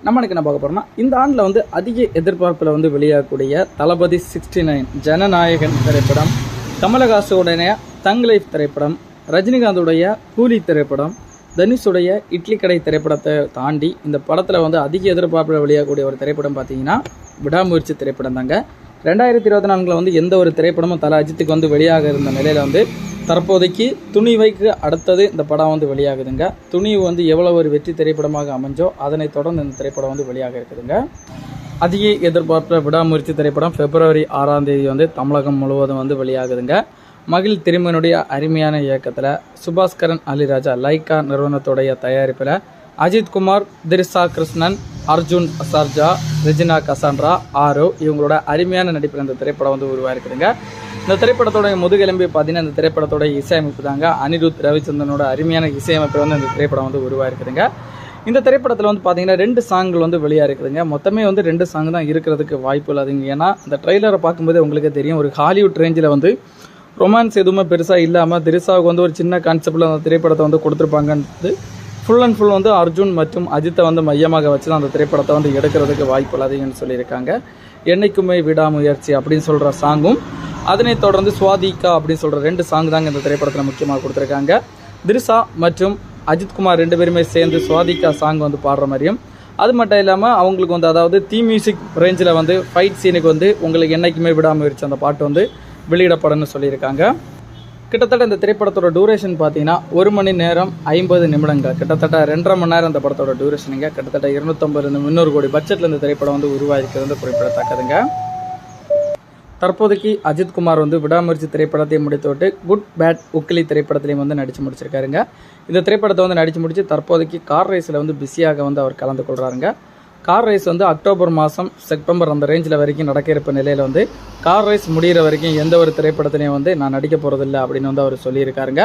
நம்ம என்ன பார்க்க போறோம்னா இந்த ஆண்டில் வந்து அதிக எதிர்பார்ப்பில் வந்து வெளியாகக்கூடிய தளபதி சிக்ஸ்டி நைன் ஜனநாயகன் திரைப்படம் கமலஹாசனுடைய தங் லைஃப் திரைப்படம் ரஜினிகாந்துடைய கூலி திரைப்படம் தனுஷுடைய இட்லி கடை திரைப்படத்தை தாண்டி இந்த படத்தில் வந்து அதிக எதிர்பார்ப்பில் வெளியாகக்கூடிய ஒரு திரைப்படம் பார்த்தீங்கன்னா விடாமுயற்சி திரைப்படம் தாங்க ரெண்டாயிரத்தி இருபத்தி நான்கில் வந்து எந்த ஒரு திரைப்படமும் தலை அஜித்துக்கு வந்து வெளியாக இருந்த நிலையில் வந்து தற்போதைக்கு துணிவைக்கு அடுத்தது இந்த படம் வந்து வெளியாகுதுங்க. துணிவு வந்து எவ்வளோ ஒரு வெற்றி திரைப்படமாக அமைஞ்சோ அதனை தொடர்ந்து இந்த திரைப்படம் வந்து வெளியாக இருக்குதுங்க. அதிக எதிர்பார்ப்பில் விடாமுயற்சி திரைப்படம் பிப்ரவரி ஆறாம் தேதி வந்து தமிழகம் முழுவதும் வந்து வெளியாகுதுங்க. மகிழ் திருமனுடைய அருமையான இயக்கத்தில் சுபாஸ்கரன் அலிராஜா லைக்கா நிறுவனத்துடைய தயாரிப்பில் அஜித்குமார் திரிசா கிருஷ்ணன் அர்ஜுன் சர்ஜா ரெஜினா கசான்ரா ஆரோ இவங்களோட அருமையான நடிப்பில் இந்த திரைப்படம் வந்து உருவாயிருக்குதுங்க. இந்த திரைப்படத்தோட முதுகெலும்பு பார்த்தீங்கன்னா இந்த திரைப்படத்தோட இசையமைப்பு தாங்க. அனிருத் ரவிச்சந்திரனோட அருமையான இசையமைப்பு வந்து இந்த திரைப்படம் வந்து உருவாயிருக்குதுங்க. இந்த திரைப்படத்தில் வந்து பார்த்தீங்கன்னா ரெண்டு சாங்குகள் வந்து வெளியாக இருக்குதுங்க மொத்தமே வந்து ரெண்டு சாங் தான் இருக்கிறதுக்கு வாய்ப்பு இல்லாதுங்க ஏன்னா இந்த ட்ரெய்லரை பார்க்கும்போது உங்களுக்கு தெரியும். ஒரு ஹாலிவுட் ரேஞ்சில் வந்து ரொமான்ஸ் எதுவுமே பெருசாக இல்லாமல் திரிசாவுக்கு வந்து ஒரு சின்ன கான்செப்டில் அந்த திரைப்படத்தை வந்து கொடுத்துருப்பாங்கன்றது ஃபுல் அண்ட் ஃபுல் வந்து அர்ஜுன் மற்றும் அஜித்தை வந்து மையமாக வச்சு தான் அந்த திரைப்படத்தை வந்து எடுக்கிறதுக்கு வாய்ப்பு இல்லாதீங்கன்னு சொல்லியிருக்காங்க. என்னைக்குமே விடாமுயற்சி அப்படின்னு சொல்கிற சாங்கும் அதனைத் தொடர்ந்து சுவாதிகா அப்படின்னு சொல்கிற ரெண்டு சாங் தாங்க இந்த திரைப்படத்தில் முக்கியமாக கொடுத்துருக்காங்க. திரிசா மற்றும் அஜித்குமார் ரெண்டு பேருமே சேர்ந்து சுவாதிகா சாங் வந்து பாடுற மாதிரியும். அது மட்டும் இல்லாமல் அவங்களுக்கு வந்து அதாவது தீ மியூசிக் ரேஞ்சில் வந்து ஃபைட் சீனுக்கு வந்து உங்களுக்கு என்னைக்குமே விடாமுயற்சி அந்த பாட்டு வந்து வெளியிடப்படணும்னு சொல்லியிருக்காங்க. கிட்டத்தட்ட இந்த திரைப்படத்தோட டூரேஷன் பார்த்தீங்கன்னா ஒரு மணி நேரம் ஐம்பது நிமிடங்கள். கிட்டத்தட்ட ரெண்டரை மணி நேரம் இந்த படத்தோட டூரேஷனுங்க கிட்டத்தட்ட இருநூத்தம்பது முந்நூறு கோடி பட்ஜெட்டில் இந்த திரைப்படம் வந்து உருவாயிருக்கிறது வந்து குறிப்பிடத்தக்கதுங்க. தற்போதைக்கு அஜித் குமார் வந்து விடாமுயற்சி திரைப்படத்தையும் முடித்துவிட்டு குட் பேட் உக்கிலி திரைப்படத்திலையும் வந்து நடித்து முடிச்சிருக்காருங்க. இந்த திரைப்படத்தை வந்து நடித்து முடித்து தற்போதைக்கு கார் ரேஸில் வந்து பிஸியாக வந்து அவர் கலந்து கொள்கிறாருங்க கார் ரேஸ் வந்து அக்டோபர் மாதம் செப்டம்பர் அந்த ரேஞ்சில் வரைக்கும் நடக்க இருப்ப நிலையில் வந்து கார் ரேஸ் முடிகிற வரைக்கும் எந்த ஒரு திரைப்படத்திலையும் வந்து நான் நடிக்க போகிறதில்ல அப்படின்னு வந்து அவர் சொல்லியிருக்காருங்க.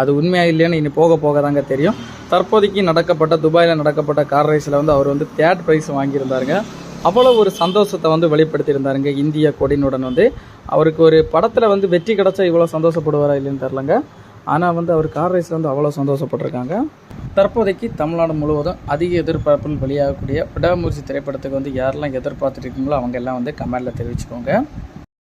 அது உண்மையாக இல்லைன்னு இனி போக போக தாங்க தெரியும். தற்போதைக்கு நடக்கப்பட்ட துபாயில் நடக்கப்பட்ட கார் ரேஸில் வந்து அவர் வந்து தேர்ட் ப்ரைஸ் வாங்கியிருந்தாருங்க. அவ்வளோ ஒரு சந்தோஷத்தை வந்து வெளிப்படுத்தியிருந்தாருங்க இந்திய கொடினுடன் வந்து. அவருக்கு ஒரு படத்தில் வந்து வெற்றி கிடச்சா இவ்வளோ சந்தோஷப்படுவாரா இல்லைன்னு தெரிலங்க ஆனால் வந்து அவர் கார் ரேஸில் வந்து அவ்வளோ சந்தோஷப்பட்டிருக்காங்க. தற்போதைக்கு தமிழ்நாடு முழுவதும் அதிக எதிர்பார்ப்பில் வெளியாகக்கூடிய விடாமுயற்சி திரைப்படத்துக்கு வந்து யாரெல்லாம் எதிர்பார்த்துட்டு இருக்கீங்களோ அவங்க எல்லாம் வந்து கமெண்டில் தெரிவிச்சுக்கோங்க.